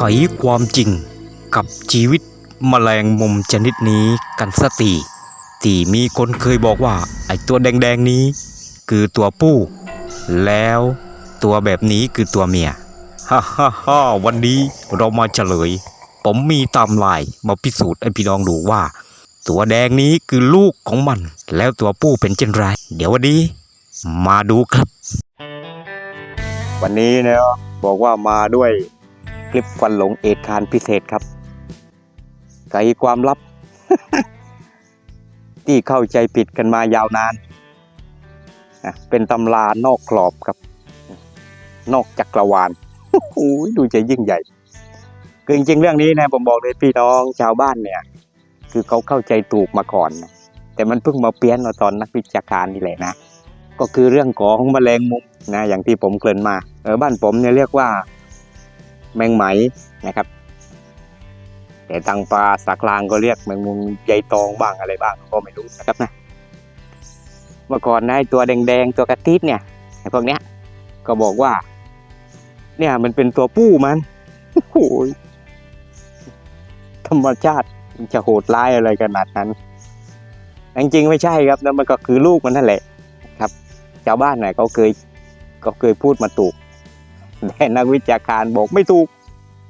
ไขความจริงกับชีวิตแมลงมุมชนิดนี้กันสกตีที่มีคนเคยบอกว่า ไอ้ตัวแดงๆนี้ คือตัวผู้ แล้วตัวแบบนี้คือตัวเมียฮ่าฮ่าฮ่าวันนี้เรามาเฉลย ผมมีตามลายมาพิสูจน์ให้พี่น้องดูว่า ตัวแดงนี้คือลูกของมัน แล้วตัวผู้เป็นเช่นไร เดี๋ยววันนี้ มาดูครับ วันนี้นะบอกว่ามาด้วย คลิปฟันหลงเอกคารพิเศษครับไขความลับ ที่เข้าใจผิดกันมายาวนาน เป็นตำรานอกกรอบครับ นอกจักรวาลโอ้โหดูจะยิ่งใหญ่ คือจริงๆเรื่องนี้นะผมบอกเลยพี่น้องชาวบ้านเนี่ย คือเขาเข้าใจถูกมาก่อนนะแต่มันเพิ่งมาเปลี่ยนมาตอนนักวิชาการนี่แหละนะ ก็คือเรื่องของแมลงมุมนะอย่างที่ผมเกริ่นมาเออบ้านผมเนี่ยเรียกว่า แมงไหมนะครับ แต่ทางปลาสากลางก็เรียกแมงมุมใยตองบ้างอะไรบ้างก็ไม่รู้นะครับนะเมื่อก่อนนะตัวแดงๆตัวกระติดเนี่ยไอ้พวกเนี้ยก็บอกว่า เนี่ยมันเป็นตัวผู้มันโอ้ยธรรมชาติมันจะโหดร้ายอะไรขนาดนั้นจริงๆไม่ใช่ครับนั่นมันก็คือลูกมันนั่นแหละ ครับ ชาวบ้านน่ะเขาเคยก็เคยพูดมาถูก แต่นักวิชาการบอกไม่ถูก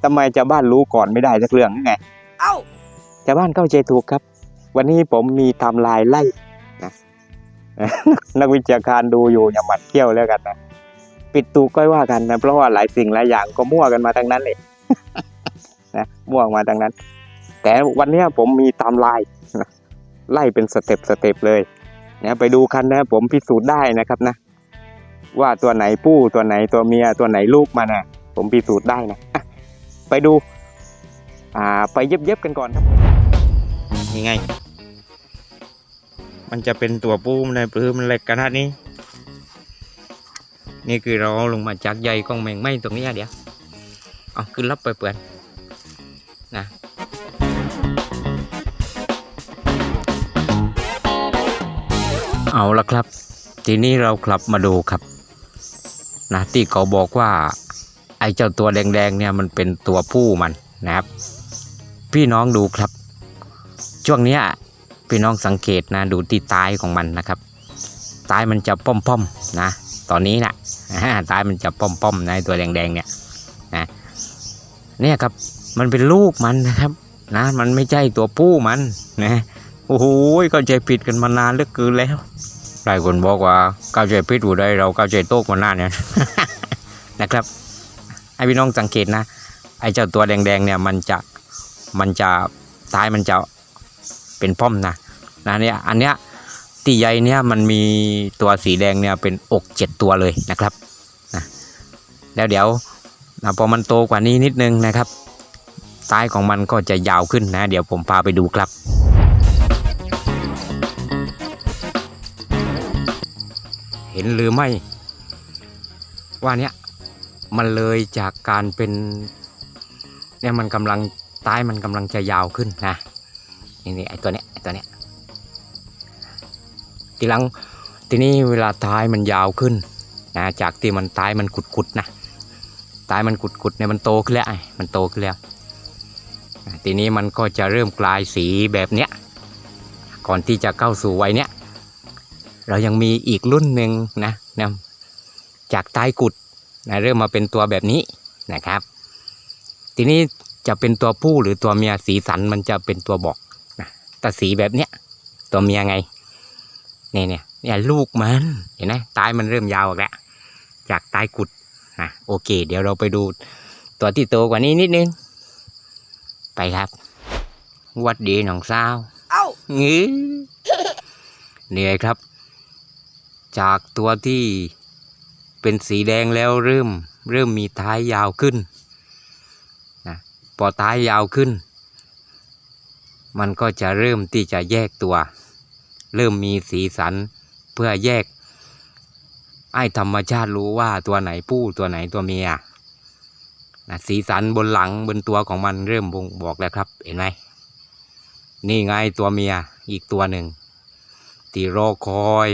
ทำไมชาวบ้านรู้ก่อนไม่ได้สักเรื่องไง เอ้าชาวบ้านเข้าใจถูกครับ วันนี้ผมมีไทำลายไล่นะนักวิชาการดูอยู่อย่าหมัดเขี้ยวแล้วกันนะปิดตูก็ว่ากันนะเพราะว่าหลายสิ่งหลายอย่างก็มั่วกันมาทั้งนั้นเลยนะมั่วมาทั้งนั้น แต่วันเนี้ยผมมีไทำลายนะไล่เป็นสเต็ปสเต็ปเลยนะไปดูกันนะผมพิสูจน์ได้นะครับนะ ว่าตัวไหนผู้ตัวไหนตัวเมียตัวไหนลูกมันนะผมพิสูจน์ได้นะไปดู อ่าไปเย็บๆกันก่อนครับนี่ไง มันจะเป็นตัวปูมในปลื้มเล็กขนาดนี้ นี่คือเราลงมาจากใยของแมงไหม้ตรงนี้อะเดี๋ยวเอาขึ้นรับไปเปื่อนนะเอาละครับ ทีนี้เรากลับมาดูครับ นะที่เขาบอกว่าไอ้เจ้าตัวแดงๆเนี่ยมันเป็นตัวผู้มันนะครับ พี่น้องดูครับ ช่วงเนี้ยพี่น้องสังเกตนะดูที่ตายของมันนะครับตายมันจะป้อมๆนะ ตอนนี้นะอ่าตายมันจะป้อมๆนะไอ้ตัวแดงๆเนี่ยนะเนี่ยครับมันเป็นลูกมันนะครับนะ มันไม่ใช่ตัวผู้มันนะโอ้โหเข้าใจผิดกันมานานเหลือเกินแล้ว หลายคนบอกว่าเข้าวใจผิดอยู่ได้เราเข้าวใจโต๊กมานาเนี่ยนะครับให้พี่น้องสังเกตนะ ไอเจ้าตัวแดงๆเนี่ยมันจะมันจะตายมันจะเป็นป้อมนะนะเนี่ยอันเนี้ยตีใยเนี่ยมันมีตัวสีแดงเนี่ยเป็นอกเจ็ดตัวเลยนะครับนะแล้วเดี๋ยวนะพอมันโตกว่านี้นิดนึงนะครับตายของมันก็จะยาวขึ้นนะ เดี๋ยวผมพาไปดูครับ ห็นหรือไม่ ว่าเนี้ยมันเลยจากการเป็นเนี่ยมันกำลังตายมันกำลังจะยาวขึ้นนะนี่นี่ไอตัวเนี้ยไอตัวเนี้ยทีหลังทีนี้เวลาตายมันยาวขึ้นนะจากที่มันตายมันกุดๆนะตายมันกุดๆเนี่ยมันโตขึ้นแล้วไอ้มันโตขึ้นแล้วทีนี้มันก็จะเริ่มกลายสีแบบเนี้ยก่อนที่จะเข้าสู่วัยเนี้ย เรายังมีอีกรุ่นหนึ่งนะนะจากตายกุดนะเริ่มมาเป็นตัวแบบนี้นะครับ ทีนี้จะเป็นตัวผู้หรือตัวเมียสีสันมันจะเป็นตัวบอกนะแต่สีแบบเนี้ยตัวเมียไงเนี่ยเนี่ยเนี่ยลูกมันเห็นไหมตายมันเริ่มยาวออกแล้วจากตายกุดนะโอเค เดี๋ยวเราไปดูตัวที่โตกว่านี้นิดนึง ไปครับหวัดดีน้องสาว เอ้างี้เหนื่อยครับ จากตัวที่เป็นสีแดงแล้วเริ่มเริ่มมีท้ายยาวขึ้นนะพอท้ายยาวขึ้น มันก็จะเริ่มที่จะแยกตัว เริ่มมีสีสันเพื่อแยกให้ธรรมชาติรู้ว่าตัวไหนผู้ตัวไหนตัวเมียนะสีสันบนหลังบนตัวของมันเริ่มบ่งบอกแล้วครับเห็นไหมนี่ไงตัวเมียอีกตัวหนึ่งที่รอคอย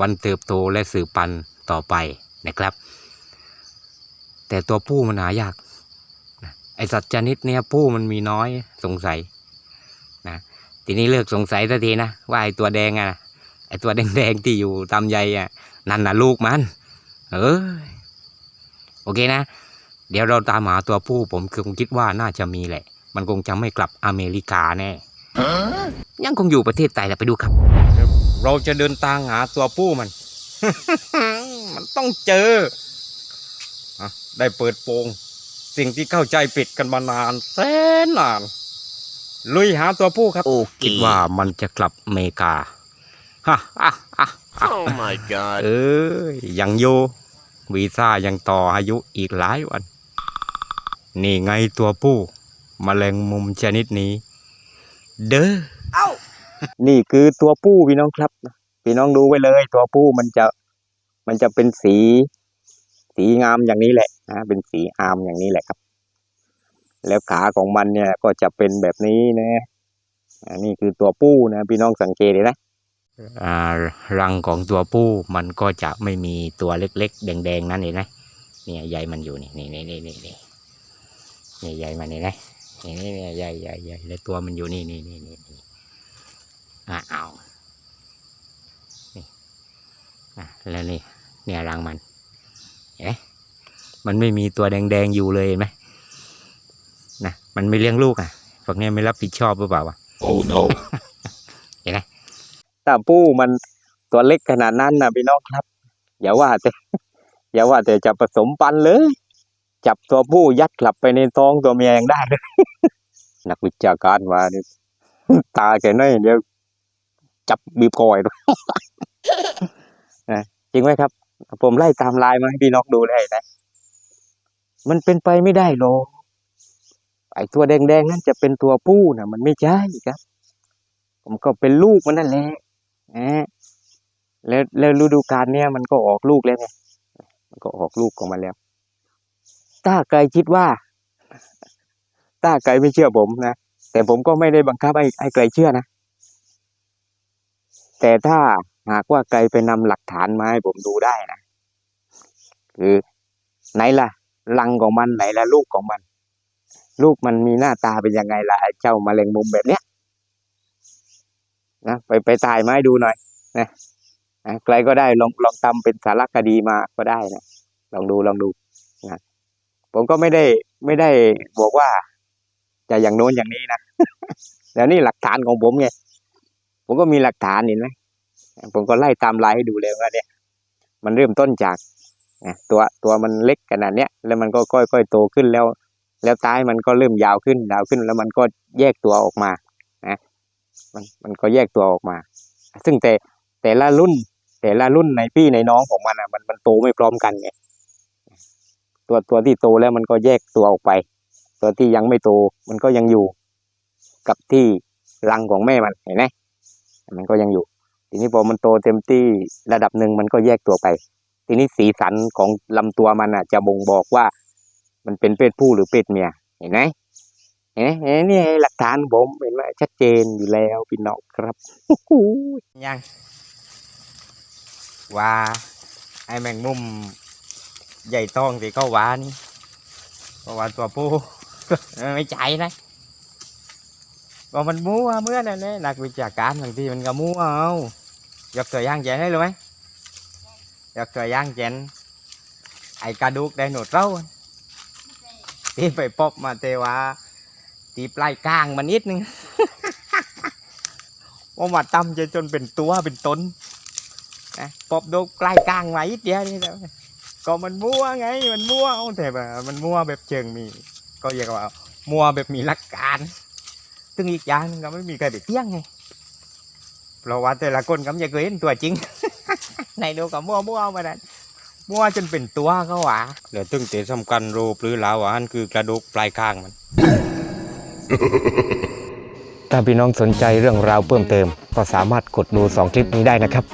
วันเติบโตและสืบพันธุ์ต่อไปนะครับ แต่ตัวผู้มันหายากนะไอสัตว์ชนิดเนี้ยผู้มันมีน้อยสงสัยนะทีนี้เลิกสงสัยสักทีนะว่าไอตัวแดงอะไอตัวแดงๆที่อยู่ตามใยอะนั่นน่ะลูกมัน เออโอเคนะ เดี๋ยวเราตามหาตัวผู้ผมคงคิดว่าน่าจะมีแหละ มันคงจะไม่กลับอเมริกาแน่ยังคงอยู่ประเทศไทยแหละไปดูครับ เราจะเดินทางหาตัวผู้มัน มันต้องเจออะได้เปิดโปง สิ่งที่เข้าใจผิดกันมานานแสนนาน ลุยหาตัวผู้ครับ โอเคคิดว่ามันจะกลับอเมริกาฮ่าฮ่าฮ่าฮ่า Oh my god. เอ้ยยังโยวีซ่ายังต่ออายุอีกหลายวัน นี่ไงตัวผู้มแมลงมุมชนิดนี้ เด้อเอ้า นี่คือตัวผู้พี่น้องครับ พี่น้องดูไว้เลย ตัวผู้มันจะมันจะเป็นสี สีงามอย่างนี้แหละนะเป็นสีอามอย่างนี้แหละครับ แล้วขาของมันเนี่ยก็จะเป็นแบบนี้นะอันนี้คือตัวผู้นะพี่น้องสังเกตเลยนะรังของตัวผู้มันก็จะไม่มีตัวเล็กๆ แดงๆ นั่นเองนะเนี่ยใยมันอยู่นี่นี่นี่นี่นี่นี่นี่ใยมันนี่นะนี่นี่นี่ใยใยใยแล้วตัวมันอยู่นี่นี่นี่นี่ อะเอานี่อะแล้วนี่เนี่ยรังมันเห็นไหมมันไม่มีตัวแดงๆอยู่เลยเห็นไหมนะมันไม่เลี้ยงลูกอะพวกเนี้ยไม่รับผิดชอบหรือเปล่าวะ Oh no. ถ้าปู้มันตัวเล็กขนาดนั้นนะพี่น้องครับ อย่าว่าแต่อย่าว่าแต่จะผสมปันเลย จับตัวผู้ยัดกลับไปในท้องตัวเมียยังได้เลย นักวิชาการว่านี่ตาแกน้อยเดียว จับบีบคอยด้วยนะจริงไหมครับ ผมไล่ตามลายมาให้พี่น้องดูเลยนะมันเป็นไปไม่ได้หรอกไอ้ตัวแดงๆนั่นจะเป็นตัวผู้นะมันไม่ใช่ครับ ผมก็เป็นลูกมันนั่นแหละนะแล้วแล้วฤดูกาลเนี้ยมันก็ออกลูกแล้วไงมันก็ออกลูกของมันแล้ว ถ้าใครคิดว่า ถ้าใครไม่เชื่อผมนะแต่ผมก็ไม่ได้บังคับให้ให้ใครเชื่อนะ แต่ถ้าหากว่าใครไปนำหลักฐานมาให้ผมดูได้นะคือไหนล่ะรังของมันไหนล่ะลูกของมัน ลูกมันมีหน้าตาเป็นยังไงล่ะไอ้เจ้ามาเลงมุมแบบเนี้ยนะไปไปถ่ายมาให้ดูหน่อยนะนะใครก็ได้ลองลองทำเป็นสารคดีมาก็ได้นะลองดูลองดูนะผมก็ไม่ได้ไม่ได้บอกว่า จะอย่างโน้นอย่างนี้นะแล้วนี่หลักฐานของผมไง ผมก็มีหลักฐานเห็นไหมผมก็ไล่ตามลายให้ดูเลยว่าเนี่ย มันเริ่มต้นจากตัวตัวมันเล็กขนาดเนี้ยแล้วมันก็ค่อยๆโตขึ้นแล้ว แล้วท้ายมันก็เริ่มยาวขึ้นยาวขึ้น แล้วมันก็แยกตัวออกมานะมันมันก็แยกตัวออกมา ซึ่งแต่แต่ละรุ่น แต่ละรุ่นในพี่ในน้องของมันอะมันมันโตไม่พร้อมกันไงตัวตัวที่โตแล้วมันก็แยกตัวออกไป ตัวที่ยังไม่โตมันก็ยังอยู่กับที่รังของแม่มันเห็นไหม มันก็ยังอยู่ ทีนี้พอมันโตเต็มที่ระดับหนึ่งมันก็แยกตัวไป ทีนี้สีสันของลำตัวมันอะ จะบ่งบอกว่า มันเป็นเพศผู้หรือเพศเมียเห็นไหมเห็นไหมนี่หลักฐานผมเห็นไหมชัดเจนอยู่แล้วพี่น้องครับยังว่าไอ้แมงมุมใหญ่ต้อง thì có quả นี่ có quả ตัวผู้ไม่ใจนะ ก็มันมั่วเมื่อนั่นแหละนักวิชาการบางทีมันก็มั่วเอายกตัวอย่างเช่นให้รู้ไหมยกตัวอย่างเช่นไอกระดูกไดโนเสาร์ที่ไปพบมาเทว่าตีปลายกลางมันนิดนึงว่ามาตำจะจนเป็นตัวเป็นตนนะปอบดูปลายกลางไว้อีกเดียวนี่แล้วก็มันมั่วไงมันมั่วเอาแต่แบบมันมั่วแบบเชิงมี ก็เรียกว่ามั่วแบบมีหลักการ ซึ่งอีกอย่างหนึงก็ไม่มีใครไปเที่ยงไงเพราะว่าแต่ละคนก็ไม่เคยเห็นตัวจริง ในดูก็มั่วมั่วมาดันมั่วจนเป็นตัวเขาหวะเหลือตึงเตสำคัญรูปหรือลาวานคือกระดูกปลายข้างมัน ถ้าพี่น้องสนใจเรื่องราวเพิ่มเติม ก็สามารถกดดู 2 คลิปนี้ได้นะครับ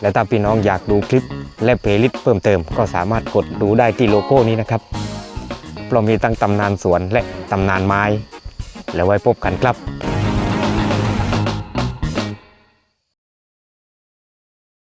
และถ้าพี่น้องอยากดูคลิปและเพลย์ลิสต์เพิ่มเติม ก็สามารถกดดูได้ที่โลโก้นี้นะครับเพราะมีตั้งตำนานสวนและตำนานไม้ แล้วไว้พบกันครับ